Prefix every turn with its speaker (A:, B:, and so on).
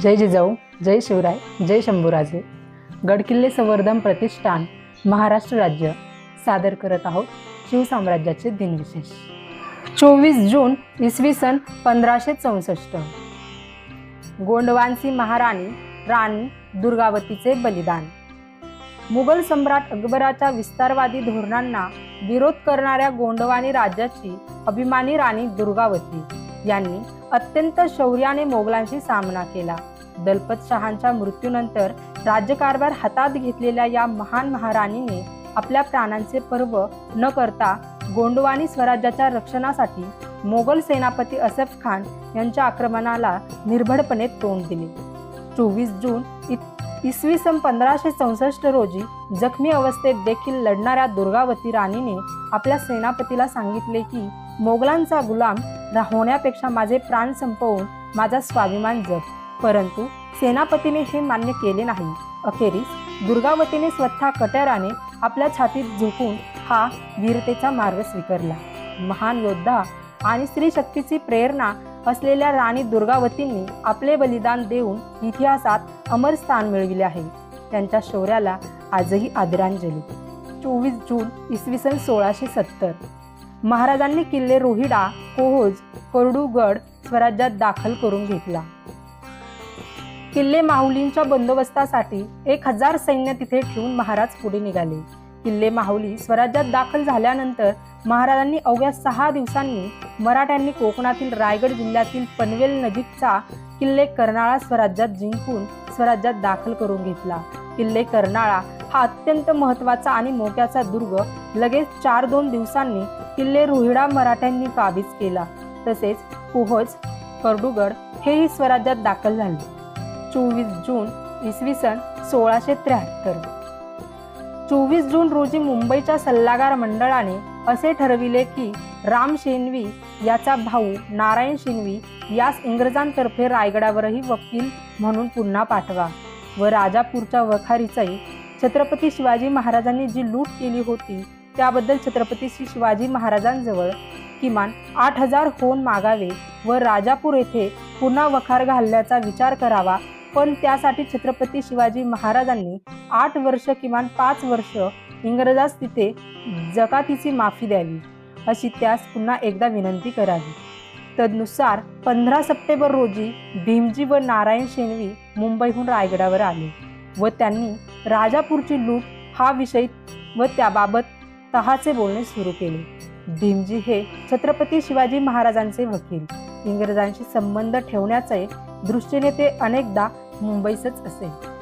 A: जय जिजाऊ जय शिवराय जय शंभूराजे. गडकिल्ले संवर्धन प्रतिष्ठान महाराष्ट्र राज्य. सादर करत आहोत शिवसाम्राज्याचे दिनविशेष. चोवीस जून इसवी सन पंधराशे चौसष्ट. गोंडवानसी महाराणी राणी दुर्गावतीचे बलिदान. मुघल सम्राट अकबराच्या विस्तारवादी धोरणांना विरोध करणाऱ्या गोंडवानी राज्याची अभिमानी राणी दुर्गावती यांनी अत्यंत शौर्याने मोगलांशी सामना केला. दलपत शहांच्या मृत्यूनंतर राज्यकारभार हातात घेतलेल्या या महान महाराणीने आपल्या प्राणांचे पर्व न करता गोंडवानी स्वराज्याच्या रक्षणासाठी मोगल सेनापती असफ खान यांच्या आक्रमणाला निर्भडपणे तोंड दिले. चोवीस जून इ- इसवी सन पंधराशे चौसष्ट रोजी जखमी अवस्थेत देखील लढणाऱ्या दुर्गावती राणीने आपल्या सेनापतीला सांगितले की मोगलांचा गुलाम होण्यापेक्षा माझे प्राण संपवून माझा स्वाभिमान जप परंतु सेनापतीने हे मान्य केले नाही. अखेरीस दुर्गावतीने स्वतः कट्याराने आपल्या छातीत झोपून हा वीरतेचा मार्ग स्वीकारला. महान योद्धा आणि स्त्री शक्तीची प्रेरणा असलेल्या राणी दुर्गावतींनी आपले बलिदान देऊन इतिहासात अमर स्थान मिळविले आहे. त्यांच्या शौर्याला आजही आदरांजली. चोवीस जून इसवी सन सोळाशे सत्तर. महाराजांनी किल्ले रोहिडा कोहोज करडूगड स्वराज्यात दाखल करून घेतला. किल्ले माहुलींच्या बंदोबस्तासाठी एक हजार सैन्य तिथे ठेवून महाराज पुढे निघाले. किल्ले माहुली स्वराज्यात दाखल झाल्यानंतर महाराजांनी अवघ्या सहा दिवसांनी मराठ्यांनी कोकणातील रायगड जिल्ह्यातील पनवेल नजीकचा किल्ले कर्नाळा स्वराज्यात जिंकून स्वराज्यात दाखल करून घेतला. किल्ले कर्नाळा हा अत्यंत महत्त्वाचा आणि मोक्याचा दुर्ग. लगेच चार दोन दिवसांनी किल्ले रोहिडा मराठ्यांनी काबीज केला. तसेच कुहज करडुगड हेही स्वराज्यात दाखल झाले. चोवीस जून इसवी सन सोळाशे त्र्याहत्तर. चोवीस जून रोजी मुंबईच्या सल्लागार मंडळाने असे ठरविले की राम शेनवी याचा भाऊ नारायण शेनवी यास इंग्रजांतर्फे रायगडावरही वकील म्हणून पुन्हा पाठवा व राजापूरच्या वखारीचाही छत्रपती शिवाजी महाराजांनी जी लूट केली होती त्याबद्दल छत्रपती श्री शिवाजी महाराजांजवळ किमान आठ हजार होऊन मागावे व राजापूर येथे पुन्हा वखार घालण्याचा विचार करावा. पण त्यासाठी छत्रपती शिवाजी महाराजांनी आठ वर्ष किमान पाच वर्ष इंग्रजास तिथे जकातीची माफी द्यावी अशी त्यास पुन्हा एकदा विनंती करावी. तदनुसार पंधरा सप्टेंबर रोजी भीमजी व नारायण शेणवी मुंबईहून रायगडावर आले व त्यांनी राजापूरची लूट हा विषय व त्याबाबत तहाचे बोलणे सुरू केले. भीमजी हे छत्रपती शिवाजी महाराजांचे वकील. इंग्रजांशी संबंध ठेवण्याचे दृष्टीने ते अनेकदा मुंबईसच असे.